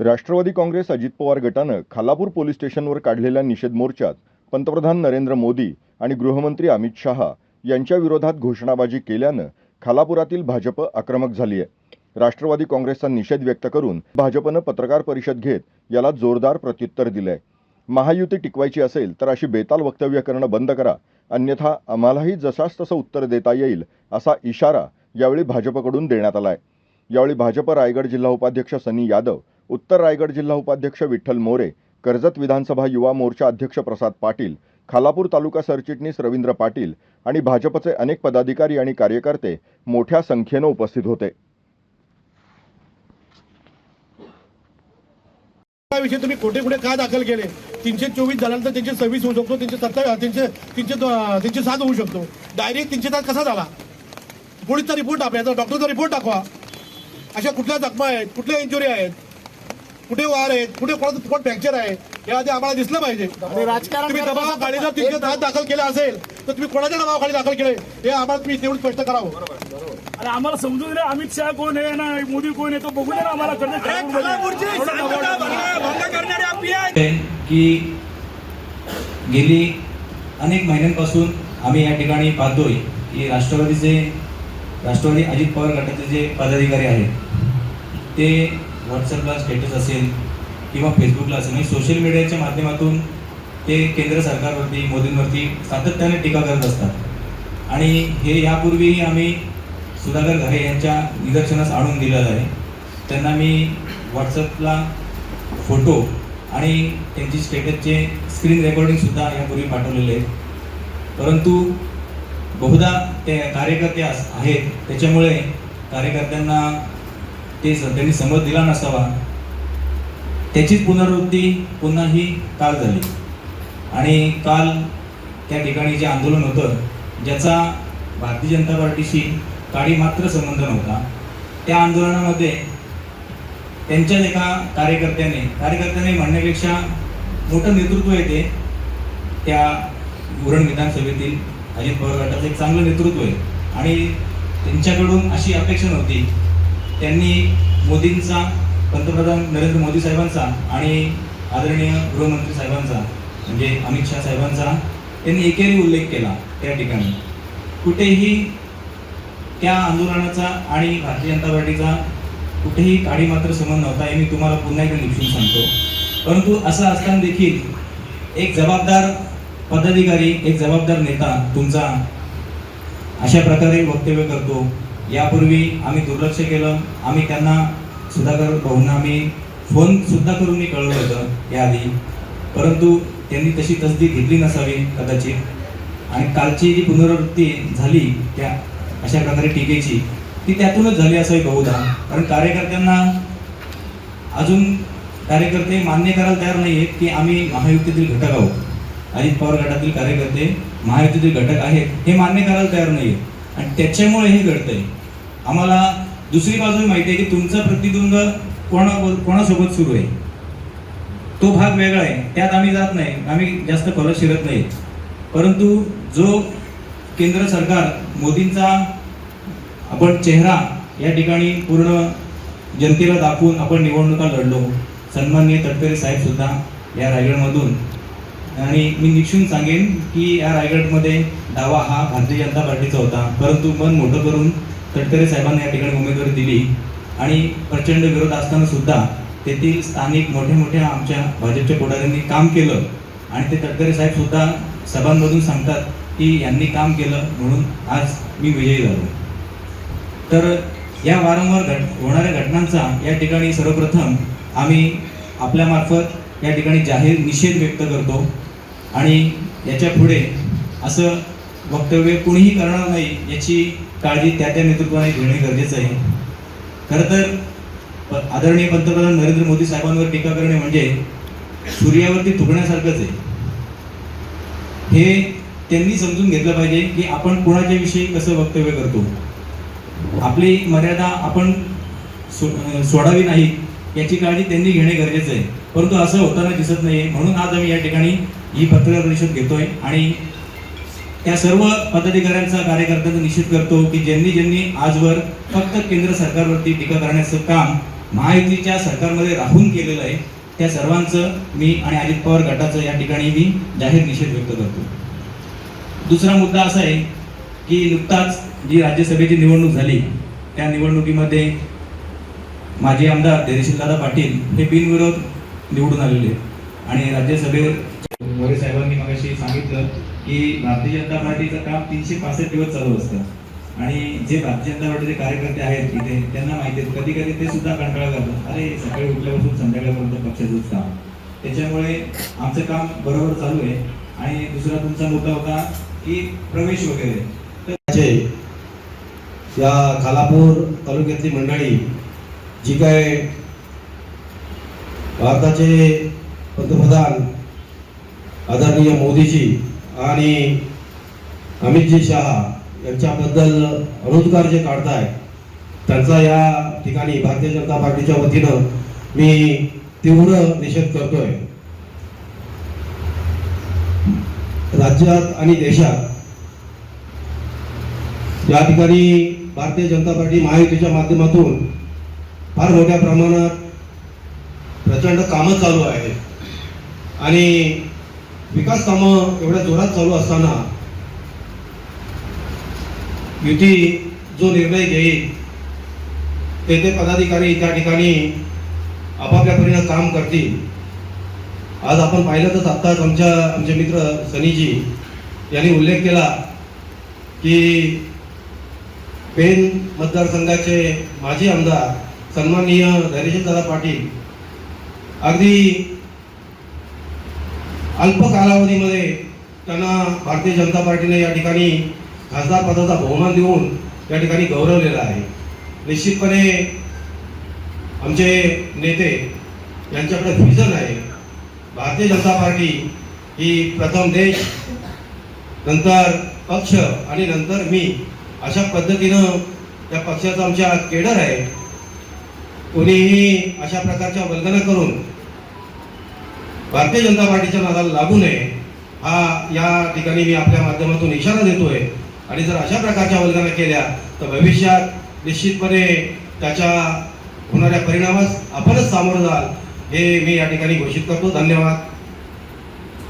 राष्ट्रवादी काँग्रेस अजित पवार गटानं खालापूर पोलीस स्टेशनवर काढलेल्या निषेध मोर्चात पंतप्रधान नरेंद्र मोदी आणि गृहमंत्री अमित शहा यांच्या विरोधात घोषणाबाजी केल्यानं खालापुरातील भाजप आक्रमक झाली आहे. राष्ट्रवादी काँग्रेसचा निषेध व्यक्त करून भाजपनं पत्रकार परिषद घेत याला जोरदार प्रत्युत्तर दिलंय. महायुती टिकवायची असेल तर अशी बेताल वक्तव्य करणं बंद करा अन्यथा आम्हालाही जसाच तसं उत्तर देता येईल असा इशारा यावेळी भाजपकडून देण्यात आलाय. यावेळी भाजप रायगड जिल्हा उपाध्यक्ष सनी यादव उत्तर रायगड जिल्हा उपाध्यक्ष विठ्ठल मोरे कर्जत विधानसभा युवा मोर्चा अध्यक्ष प्रसाद पाटील खालापूर तालुका सरचिटणीस रवींद्र पाटील आणि भाजपचे अनेक पदाधिकारी आणि कार्यकर्ते मोठ्या संख्येनं उपस्थित होते. विषय तुम्ही कुठे कुठे का दाखल केले? तीनशे चोवीस झाल्यानंतर तीनशे सव्वीस होऊ शकतो तीनशे सत्तावीस तीनशे तीनशे तीनशे सात होऊ शकतो. डायरेक्ट तीनशे सात कसा झाला? पोलीसचा रिपोर्ट आपल्याचा डॉक्टरचा रिपोर्ट दाखवा. अशा कुठल्या जखमा आहेत? कुठल्या इंजुरी आहेत? कुठे वार आहेत कुठे कोण कोण फ्रॅक्चर आहे? हे आधी आम्हाला दिसलं पाहिजे. राजकारण तुम्ही दबावाखाली जर तीनशे सात दाखल केला असेल तर तुम्ही कोणाच्या दबावाखाली दाखल केले? हे आम्हाला तुम्ही तेवढं स्पष्ट करावं. आणि आम्हाला समजून दे अमित शहा कोण आहे ना मोदी कोण आहे तो बघू दे ना आम्हाला की गेली अनेक महिन्यांपासून आम्ही या ठिकाणी पाहतोय की राष्ट्रवादीचे राष्ट्रवादी अजित पवार गटाचे जे पदाधिकारी आहेत ते व्हॉट्सअपला स्टेटस असेल किंवा फेसबुकला असेल म्हणजे सोशल मीडियाच्या माध्यमातून ते केंद्र सरकारवरती मोदींवरती सातत्याने टीका करत असतात. आणि हे यापूर्वीही आम्ही सुधाकर घरे यांच्या निदर्शनास आणून दिलेलं आहे. त्यांना मी व्हॉट्सअपला फोटो आणि त्यांची स्टेटसचे स्क्रीन रेकॉर्डिंगसुद्धा यापूर्वी पाठवलेले आहेत. परंतु बहुधा ते कार्यकर्ते अस- आहेत. त्याच्यामुळे कार्यकर्त्यांना ते त्यांनी समज दिला नसावा. त्याचीच पुनरावृत्ती पुन्हा ही काल झाली. आणि काल त्या ठिकाणी जे आंदोलन होतं ज्याचा भारतीय जनता पार्टीशी काळी मात्र संबंध नव्हता त्या आंदोलनामध्ये त्यांच्याच एका कार्यकर्त्याने कार्यकर्त्याने म्हणण्यापेक्षा मोठं नेतृत्व येते त्या उरण विधानसभेतील अजित पवार गटाचं एक चांगलं नेतृत्व आहे. आणि त्यांच्याकडून अशी अपेक्षा नव्हती त्यांनी मोदींचा पंतप्रधान नरेंद्र मोदी साहेबांचा आणि आदरणीय गृहमंत्री साहेबांचा म्हणजे अमित शहा साहेबांचा त्यांनी एकेरी उल्लेख केला त्या ठिकाणी. कुठेही त्या आंदोलनाचा आणि भारतीय जनता पार्टीचा कुठेही काळी मात्र संबंध नव्हता हे मी तुम्हाला पुन्हा एकदा निपटून सांगतो. परंतु असं असताना देखील एक जबाबदार पदाधिकारी एक जबाबदार नेता तुमचा अशा प्रकारे वक्तव्य करतो. यापूर्वी आम्ही दुर्लक्ष केलं. आम्ही त्यांना सुधाकर भाऊंना आम्ही फोन सुद्धा करून मी कळवलं होतं याआधी. परंतु त्यांनी तशी तसदी घेतली नसावी कदाचित. आणि कालची जी पुनरावृत्ती झाली त्या अशा प्रकारे टीकेची ती त्यातूनच झाली असावी बहुधा. कारण कार्यकर्त्यांना अजून कार्यकर्ते मान्य करायला तयार नाही आहेत की आम्ही महायुतीतील घटक आहोत. अजित पवार गटातील कार्यकर्ते महायुतीतील घटक आहेत हे मान्य करायला तयार नाही आहेत आणि त्याच्यामुळे हे घडतंय. आम्हाला दुसरी बाजू माहिती आहे की तुमचा प्रतिद्वंद कोणा कोणासोबत सुरू आहे? तो भाग वेगळा आहे. त्यात आम्ही जात नाही. आम्ही जास्त खोलात शिरत नाही. परंतु जो केंद्र सरकार मोदींचा आपण चेहरा या ठिकाणी पूर्ण जनतेला दाखवून आपण निवडणुका लढलो. सन्माननीय तटकरे साहेबसुद्धा या रायगडमधून. आणि मी निक्षून सांगेन की या रायगडमध्ये दावा हा भारतीय जनता पार्टीचा होता. परंतु मन मोठं करून तटकरे साहेबांना या ठिकाणी उमेदवारी दिली. आणि प्रचंड विरोध असताना सुद्धा तेथील स्थानिक मोठ्या मोठ्या आमच्या भाजपच्या पुढाऱ्यांनी काम केलं. आणि ते तटकरे साहेब सुद्धा सभांमधून सांगतात की यांनी काम केलं म्हणून आज मी विजयी झालो. तर या वारंवार घट होणाऱ्या घटनांचा या ठिकाणी सर्वप्रथम आम्ही आपल्यामार्फत या ठिकाणी जाहीर निषेध व्यक्त करतो. आणि याच्यापुढे असं वक्तव्य कुणीही करणार नाही याची काळजी त्या त्या नेतृत्वाने घेणे गरजेचं आहे. खरं तर आदरणीय पंतप्रधान नरेंद्र मोदी साहेबांवर टीका करणे म्हणजे सूर्यावरती थुकण्यासारखंच आहे. हे त्यांनी समजून घेतलं पाहिजे की आपण कोणाच्या विषयी कसं वक्तव्य करतो. आपली मर्यादा आपण सो- सोडावी नाही याची काळजी त्यांनी घेणे गरजेचं आहे. परंतु असं होताना दिसत नाही म्हणून आज आम्ही या ठिकाणी ही पत्रकार परिषद घेतोय आणि त्या सर्व पदाधिकाऱ्यांचा कार्यकर्त्यांचा निश्चित करतो की ज्यांनी ज्यांनी आजवर फक्त केंद्र सरकारवरती टीका करण्याचं काम महायुतीच्या सरकारमध्ये राहून केलेलं आहे त्या सर्वांचं मी आणि अजित पवार गटाचं या ठिकाणी मी जाहीर निषेध व्यक्त करतो दुसरा मुद्दा असा आहे की नुकताच जी राज्यसभेची निवडणूक झाली त्या निवडणुकीमध्ये माजी आमदार धैर्यशीलदादा पाटील हे बिनविरोध निवडून आलेले आहेत. आणि राज्यसभेत मोरे साहेबांनी मगाशी सांगितलं की भारतीय जनता पार्टीचं काम तीनशे पासष्ट दिवस चालू असतं. आणि जे भारतीय जनता पार्टीचे कार्यकर्ते आहेत तिथे त्यांना माहिती आहे कधी कधी ते सुद्धा कंटाळा करतात. अरे सकाळी उठल्यापासून संध्याकाळपर्यंत पक्षाचंच काम. त्याच्यामुळे आमचं काम बरोबर चालू आहे. आणि दुसरा तुमचा मुद्दा होता की प्रवेश वगैरे. या खालापूर तालुक्यातली मंडळी जी काय भारताचे पंतप्रधान आदरणीय मोदीजी आणि अमितजी शहा यांच्याबद्दल रोजगार जे काढताय त्यांचा या ठिकाणी भारतीय जनता पार्टीच्या वतीनं मी तीव्र निषेध करतोय. राज्यात आणि देशात या ठिकाणी भारतीय जनता पार्टी महायुतीच्या माध्यमातून फार मोठ्या प्रमाणात प्रचंड कामं चालू आहेत. आणि विकास कामं एवढ्या जोरात चालू असताना युती जो निर्णय घेईल तेथे पदाधिकारी त्या ठिकाणी आपापल्या परीनं काम करतील. आज आपण पाहिलं तर आत्ताच आमच्या आमचे मित्र सनीजी यांनी उल्लेख केला की पेन मतदारसंघाचे माजी आमदार सन्माननीय धैर्यशीलदादा पाटील अगदी अल्प कालावधीमध्ये त्यांना भारतीय जनता पार्टीने या ठिकाणी खासदार पदाचा बहुमान देऊन या ठिकाणी गौरवलेला आहे. निश्चितपणे आमचे नेते यांच्याकडे व्हिजन आहे. भारतीय जनता पार्टी ही प्रथम देश नंतर पक्ष आणि नंतर मी अशा पद्धतीनं त्या पक्षाचा आमच्या केडर आहे. कोणीही अशा प्रकारच्या वल्गना करून भारतीय जनता पार्टीच्या नादाला लागू नये हा या ठिकाणी मी आपल्या माध्यमातून इशारा देतोय. आणि जर अशा प्रकारच्या वल्गना केल्या तर भविष्यात निश्चितपणे त्याच्या होणाऱ्या परिणामास आपणच सामोरं जाल हे मी या ठिकाणी घोषित करतो. धन्यवाद.